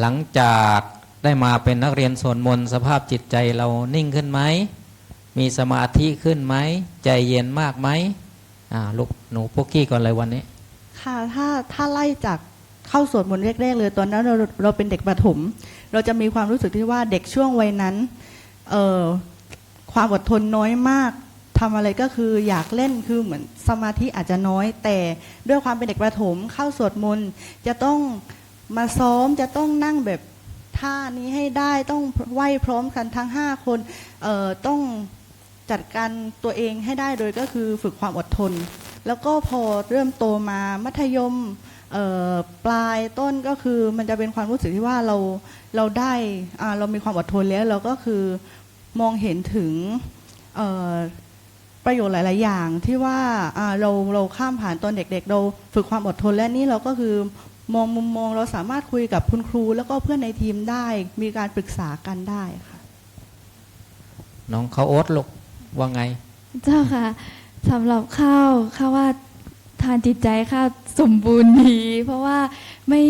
หลังจากได้มาเป็นนักเรียนสวดมนต์สภาพจิตใจเรานิ่งขึ้นไหม มีสมาธิขึ้นไหม ใจเย็นมากไหมอ่าลูกหนูปุกกี้ก่อนเลยวันนี้ ค่ะถ้าถ้าไล่จากเข้าสวดมนต์แรกๆเลย ตอนนั้นเราเราเป็นเด็กประถม เราจะมีความรู้สึกที่ว่าเด็กช่วงวัยนั้นเอ่อความอดทนน้อยมากทำอะไรก็คืออยากเล่นคือเหมือนสมาธิอาจจะน้อย แต่ด้วยความเป็นเด็กประถมเข้าสวดมนต์จะต้อง มาซ้อมจะต้องนั่งแบบท่านี้ให้ได้ต้องไหวพร้อมกันทั้งห้าคนเอ่อต้องจัดการตัวเองให้ได้โดยก็คือฝึกความอดทน แล้วก็พอเริ่มโตมามัธยมปลายต้นก็คือมันจะเป็นความรู้สึกที่ว่าเราเราได้เรามีความอดทนแล้วเราก็คือมองเห็นถึงประโยชน์หลาย ๆ อย่างที่ว่าอ่าเราเราข้ามผ่านตอนเด็ก ๆ เราฝึกความอดทนและนี่เราก็คือ มองมุมมองเราสามารถคุยกับคุณครู แล้วก็เพื่อนในทีมได้ มีการปรึกษากันได้ค่ะ น้องเขาโอ๊ตลูกว่าไง เจ้าค่ะสำหรับข้าวข้าว่าทานจิตใจข้าวสมบูรณ์ดี เพราะว่าไม่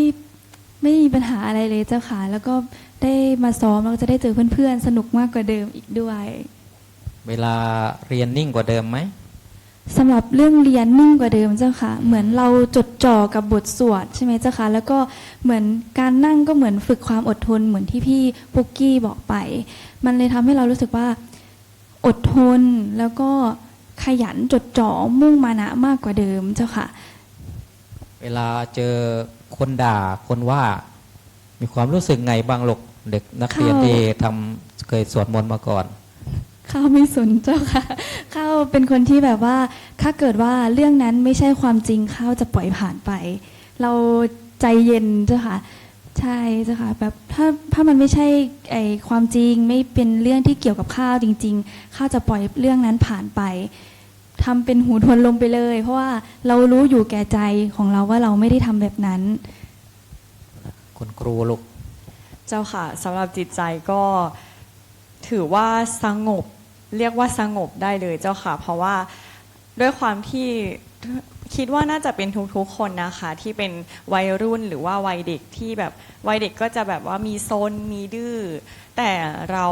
ไม่มีปัญหาอะไรเลยเจ้าค่ะ แล้วก็ได้มาซ้อมแล้วก็จะได้เจอเพื่อนๆ สนุกมากกว่าเดิมอีกด้วย เวลาเรียนนิ่งกว่าเดิมไหม สำหรับเรื่องเรียนนิ่งกว่าเดิมเจ้าค่ะ เหมือนเราจดจ่อกับบทสวดใช่ไหมเจ้าค่ะ แล้วก็เหมือนการนั่งก็เหมือนฝึกความอดทนเหมือนที่พี่ปุกกี้บอกไป มันเลยทำให้เรารู้สึกว่า อดทนแล้วก็ขยันจดจ่อมุ่งมานะมากกว่าเดิมเจ้าค่ะ เวลาเจอคนด่าคนว่า มีความรู้สึกไงบ้างลูกเด็กนักเรียนเข้าที่ทำเคยสวดมนต์มาก่อนข้าวไม่สนเจ้าค่ะ ข้าวเป็นคนที่แบบว่าถ้าเกิดว่าเรื่องนั้นไม่ใช่ความจริงข้าวจะปล่อยผ่านไป เราใจเย็นเจ้าค่ะใช่เจ้าค่ะแบบถ้าถ้ามันไม่ใช่ไอความจริงไม่เป็นเรื่องที่เกี่ยวกับข้าวจริง ๆข้าวจะปล่อยเรื่องนั้นผ่านไปทำเป็นหูทวนลมไปเลย เพราะว่าเรารู้อยู่แก่ใจของเราว่าเราไม่ได้ทำแบบนั้น คุณครูลูกเจ้าค่ะสำหรับจิตใจก็ถือว่าสงบ เรียกว่าสงบได้เลยเจ้าค่ะ เพราะว่าด้วยความที่คิดว่าน่าจะเป็นทุกๆคนนะคะ ที่เป็นวัยรุ่นหรือว่าวัยเด็กที่แบบวัยเด็กก็จะแบบว่ามีโซนมีดื้อแต่เรา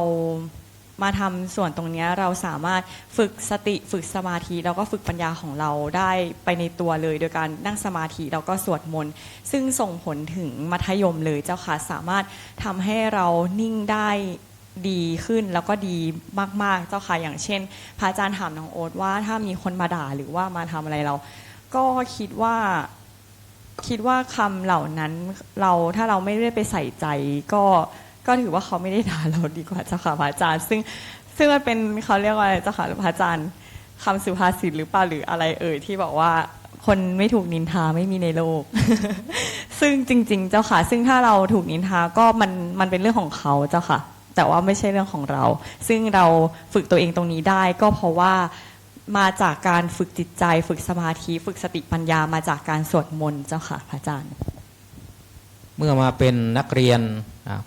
มาทำส่วนตรงนี้เราสามารถฝึกสติฝึกสมาธิแล้วก็ฝึกปัญญาของเราได้ไปในตัวเลย โดยการนั่งสมาธิแล้วก็สวดมนต์ซึ่งส่งผลถึงมัธยมเลยเจ้าค่ะสามารถทำให้เรานิ่งได้ ดีขึ้นแล้วก็ดีมากๆเจ้าค่ะอย่างเช่น พระอาจารย์ถามน้องโอ๊ตว่าถ้ามีคนมาด่าหรือว่ามาทำอะไรเรา ก็คิดว่าคิดว่าคำเหล่านั้นเราถ้าเราไม่ได้ไปใส่ใจ ก็ก็ถือว่าเขาไม่ได้ด่าเราดีกว่าเจ้าค่ะพระอาจารย์ ซึ่งซึ่งมันเป็นเขาเรียกว่าอะไรเจ้าค่ะพระอาจารย์คำสุภาษิตหรือเปล่าหรืออะไรเอ่ยที่บอกว่าคนไม่ถูกนินทาไม่มีในโลก ซึ่งจริง ๆ เจ้าค่ะ ซึ่งถ้าเราถูกนินทาก็มันมันเป็นเรื่องของเขาเจ้าค่ะ แต่ว่าไม่ใช่เรื่องของเรา ซึ่งเราฝึกตัวเองตรงนี้ได้ ก็เพราะว่ามาจากการฝึกจิตใจ ฝึกสมาธิ ฝึกสติปัญญามาจากการสวดมนต์เจ้าค่ะพระอาจารย์ เมื่อมาเป็นนักเรียน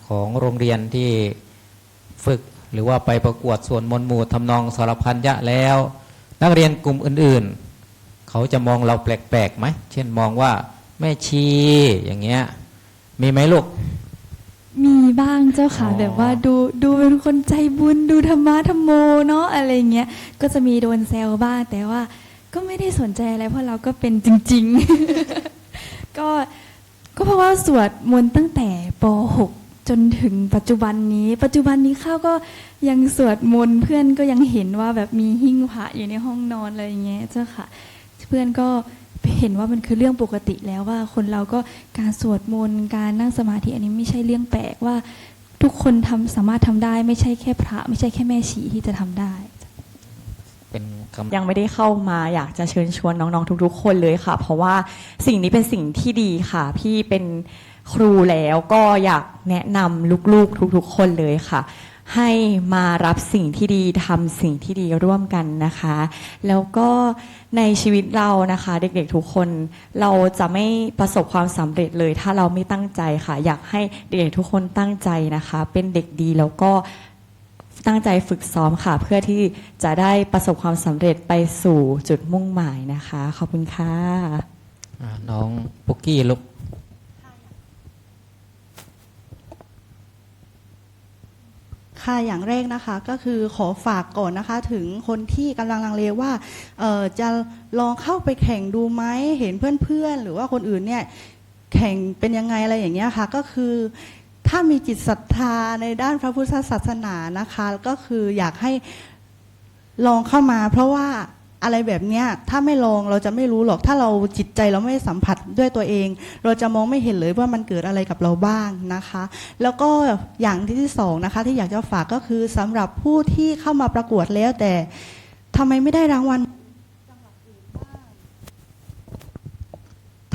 ของโรงเรียนที่ฝึกหรือว่าไปประกวดส่วนมนต์หมู่ทำนองสารพันยะแล้ว นักเรียนกลุ่มอื่นๆ เขาจะมองเราแปลกๆไหมเช่นมองว่าแม่ชีอย่างเงี้ยมีไหมลูก มีบ้างเจ้าค่ะ อ๋อ แบบว่าดูดูเป็นคนใจบุญดูธรรมะธรรมโมเนาะอะไรเงี้ยก็จะมีโดนแซวบ้างแต่ว่าก็ไม่ได้สนใจอะไรเพราะเราก็เป็นจริง ๆ ก็ก็เพราะว่าสวดมนต์ตั้งแต่ป .6 จนถึงปัจจุบันนี้ ปัจจุบันนี้ข้าวก็ยังสวดมนต์เพื่อนก็ยังเห็นว่าแบบมีหิ้งพระอยู่ในห้องนอนอะไรอย่างเงี้ยเจ้าค่ะ เพื่อนก็ เห็นว่ามันคือเรื่องปกติแล้วว่าคนเราก็การสวดมนต์การนั่งสมาธิอันนี้ไม่ใช่เรื่องแปลกว่าทุกคนทำสามารถทำได้ไม่ใช่แค่พระ ไม่ใช่แค่แม่ชีที่จะทำได้เป็นคำยังไม่ได้เข้ามาอยากจะเชิญชวนน้องๆทุก ๆ คนเลยค่ะ เพราะว่าสิ่งนี้เป็นสิ่งที่ดีค่ะ พี่เป็นครูแล้วก็อยากแนะนำลูกๆทุกๆ คนเลยค่ะ ให้มารับสิ่งที่ดีทำสิ่งที่ดีร่วมกันนะคะ แล้วก็ในชีวิตเรานะคะ เด็กๆทุกคนเราจะไม่ประสบความสำเร็จเลย ถ้าเราไม่ตั้งใจค่ะ อยากให้เด็กๆทุกคนตั้งใจนะคะ เป็นเด็กดีแล้วก็ตั้งใจฝึกซ้อมค่ะ เพื่อที่จะได้ประสบความสำเร็จไปสู่จุดมุ่งหมายนะคะ ขอบคุณค่ะ อ่าน้องปุกกี้ลูก ค่ะอย่างแรกนะคะก็คือขอฝากก่อนนะคะ ถึงคนที่กำลังลังเลว่าเอ่อจะลองเข้าไปแข่งดูไหมเห็นเพื่อนๆ หรือว่าคนอื่นเนี่ยแข่งเป็นยังไงอะไรอย่างเงี้ยค่ะ ก็คือถ้ามีจิตศรัทธาในด้านพระพุทธศาสนานะคะ ก็คืออยากให้ลองเข้ามาเพราะว่า อะไรแบบเนี้ยถ้าไม่ลองเราจะไม่รู้หรอก ถ้าเราจิตใจเราไม่สัมผัสด้วยตัวเอง เราจะมองไม่เห็นเลยว่ามันเกิดอะไรกับเราบ้างนะคะ แล้วก็อย่างที่สองนะคะที่อยากจะฝากก็คือสำหรับผู้ที่เข้ามาประกวดแล้วแต่ทำไมไม่ได้รางวัล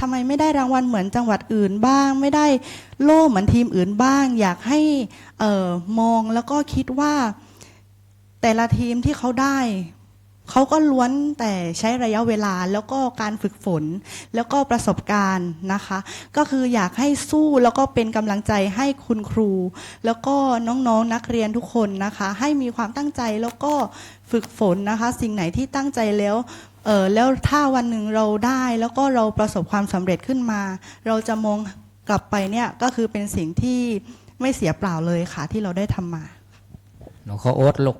ทำไมไม่ได้รางวัลเหมือนจังหวัดอื่นบ้าง ไม่ได้โล่เหมือนทีมอื่นบ้าง อยากให้ออมองแล้วก็คิดว่าแต่ละทีมที่เขาได้ เขาก็ล้วนแต่ใช้ระยะเวลาแล้วก็การฝึกฝน แล้วก็ประสบการณ์นะคะ ก็คืออยากให้สู้แล้วก็เป็นกำลังใจให้คุณครู แล้วก็น้องๆนนักเรียนทุกคนนะคะ ให้มีความตั้งใจแล้วก็ฝึกฝนนะคะ สิ่งไหนที่ตั้งใจแล้วเออแล้วถ้าวันหนึ่งเราได้แล้วก็เราประสบความสำเร็จขึ้นมา เราจะมองกลับไปเนี่ยก็คือเป็นสิ่งที่ไม่เสียเปล่าเลยค่ะที่เราได้ทำมาหนูเขาโอ๊ตลูก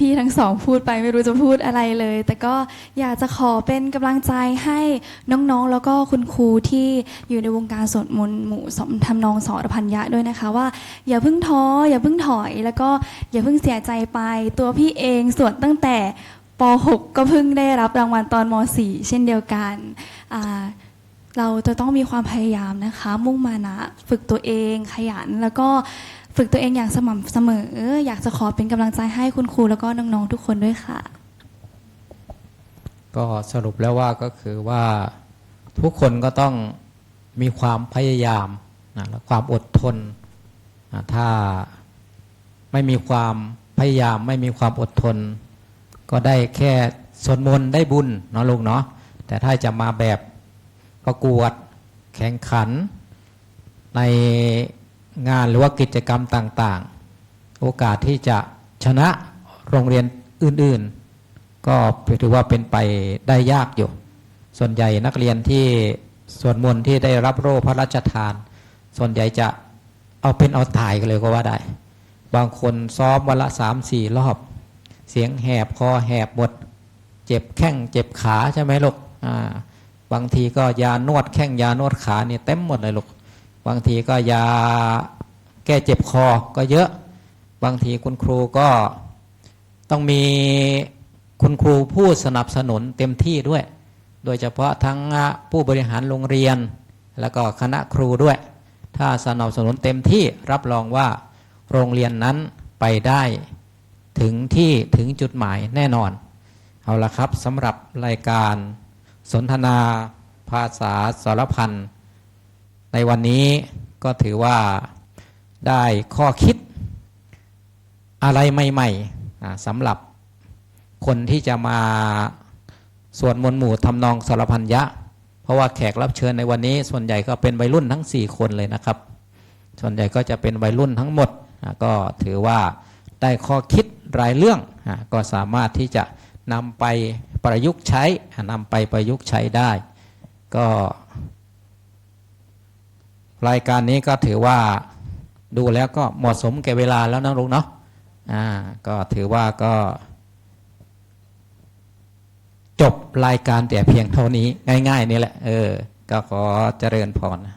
พี่ๆทั้งสองพูดไปไม่รู้จะพูดอะไรเลย แต่ก็อยากจะขอเป็นกำลังใจให้น้องๆ แล้วก็คุณครูที่อยู่ในวงการสวดมนต์หมู่สมทำนองสอรพันยะด้วยนะคะว่าอย่าเพิ่งท้ออย่าเพิ่งถอย แล้วก็อย่าเพิ่งเสียใจไป ตัวพี่เองสวดตั้งแต่ป .6 ก็เพิ่งได้รับรางวัลตอนม .4 เช่นเดียวกันเราจะต้องมีความพยายามนะคะ มุ่งมานะ ฝึกตัวเองขยันแล้วก็ ฝึกตัวเองอย่างสม่ำเสมอ อยากจะขอเป็นกำลังใจให้คุณครูแล้วก็น้องๆทุกคนด้วยค่ะ ก็สรุปแล้วว่าก็คือว่าทุกคนก็ต้องมีความพยายามนะและความอดทนนะถ้าไม่มีความพยายามไม่มีความอดทน ก็ได้แค่สวดมนต์ได้บุญเนาะลูกเนาะแต่ถ้าจะมาแบบประกวดแข่งขันใน งานหรือว่ากิจกรรมต่างๆ โอกาสที่จะชนะโรงเรียนอื่นๆ ก็ถือว่าเป็นไปได้ยากอยู่ ส่วนใหญ่นักเรียนที่ส่วนมนที่ได้รับโล่พระราชทาน ส่วนใหญ่จะเอาเป็นเอาตายกันเลยก็ว่าได้ บางคนซ้อมวันละสามสี่รอบ เสียงแหบคอแหบหมด เจ็บแข้งเจ็บขาใช่ไหมลูก บางทีก็ยานวดแข้งยานวดขาเนี่ยเต็มหมดเลยลูก บางทีก็ยาแก้เจ็บคอก็เยอะ บางทีคุณครูก็ต้องมีคุณครูผู้สนับสนุนเต็มที่ด้วย โดยเฉพาะทั้งผู้บริหารโรงเรียน แล้วก็คณะครูด้วย ถ้าสนับสนุนเต็มที่รับรองว่าโรงเรียนนั้นไปได้ถึงที่ถึงจุดหมายแน่นอน เอาละครับสำหรับรายการสนทนาภาษาสารพัน ในวันนี้ก็ถือว่าได้ข้อคิดอะไรใหม่ๆสำหรับคนที่จะมาสวดมนต์หมู่ทำนองสารพันยะ เพราะว่าแขกรับเชิญในวันนี้ส่วนใหญ่ก็เป็นวัยรุ่นทั้ง 4 คนเลยนะครับ ส่วนใหญ่ก็จะเป็นวัยรุ่นทั้งหมด ก็ถือว่าได้ข้อคิดรายเรื่อง ก็สามารถที่จะนำไปประยุกต์ใช้นำไปประยุกต์ใช้ได้ ก็ รายการนี้ก็ถือว่าดูแล้วก็เหมาะสมแก่เวลาแล้วนะลุงเนาะอ่าก็ถือว่าก็ จบรายการแต่เพียงเท่านี้ ง่าย ๆ นี่แหละ เออ ก็ขอเจริญพรนะ